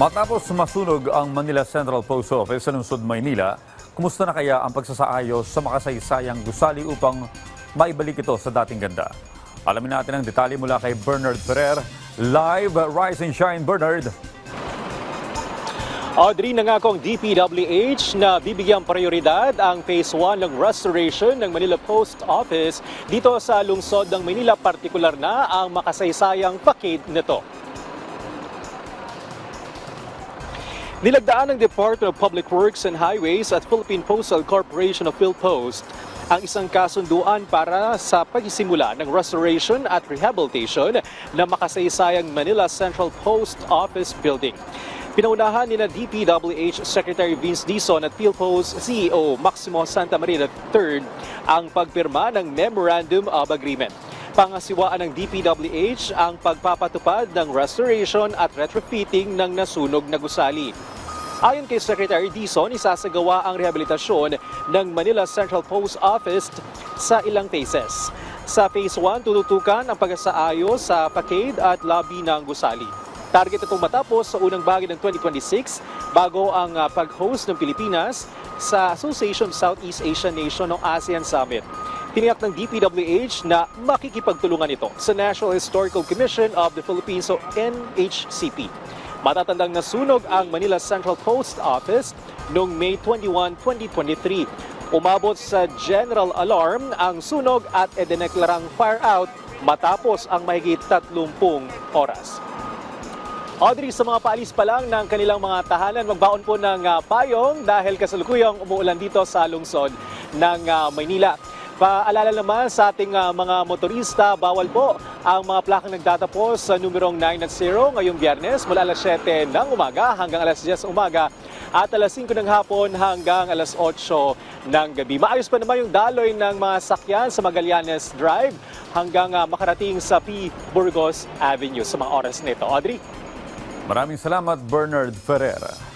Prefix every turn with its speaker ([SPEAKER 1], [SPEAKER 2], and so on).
[SPEAKER 1] Matapos masunog ang Manila Central Post Office sa lungsod Maynila, kumusta na kaya ang pagsasaayos sa makasaysayang gusali upang maibalik ito sa dating ganda? Alamin natin ang detalye mula kay Bernard Ferrer. Live, Rise and Shine, Bernard.
[SPEAKER 2] Audrey, nangako ang DPWH na bibigyang prioridad ang Phase 1 ng restoration ng Manila Post Office dito sa lungsod ng Manila, partikular na ang makasaysayang pakid nito. Nilagdaan ng Department of Public Works and Highways at Philippine Postal Corporation of PhilPost ang isang kasunduan para sa pagsisimula ng restoration at rehabilitation ng makasaysayang Manila Central Post Office Building. Pinaunahan ni na DPWH Secretary Vince Dizon at PhilPost CEO Maximo Santa Maria III ang pagpirma ng Memorandum of Agreement. Pangasiwaan ng DPWH ang pagpapatupad ng restoration at retrofitting ng nasunog na gusali. Ayon kay Secretary Dizon, isasagawa ang rehabilitasyon ng Manila Central Post Office sa ilang phases. Sa Phase 1, tututukan ang pagsasaayos sa facade at lobby ng gusali. Target itong matapos sa unang bahagi ng 2026 bago ang ah, pag-host ng Pilipinas sa Association of Southeast Asian Nation ng ASEAN Summit. Tiniyak ng DPWH na makikipagtulungan ito sa National Historical Commission of the Philippines o NHCP. Matatandang nasunog ang Manila Central Post Office noong May 21, 2023. Umabot sa general alarm ang sunog at edineklarang fire out matapos ang mahigit 30 oras. Audrey, sa mga paalis pa lang ng kanilang mga tahanan, magbaon po ng ah, payong dahil kasalukuyang umuulan dito sa lungsod ng ah, Maynila. Paalala naman sa ating ah, mga motorista, bawal po ang mga plakang nagtatapos sa numerong 9 at 0 ngayong biyernes mula alas 7 ng umaga hanggang alas 10 ng umaga at alas 5 ng hapon hanggang alas 8 ng gabi. Maayos pa naman yung daloy ng mga sakyan sa Magallanes Drive hanggang ah, makarating sa P. Burgos Avenue sa mga oras nito. Audrey?
[SPEAKER 1] Maraming salamat, Bernard Ferrer.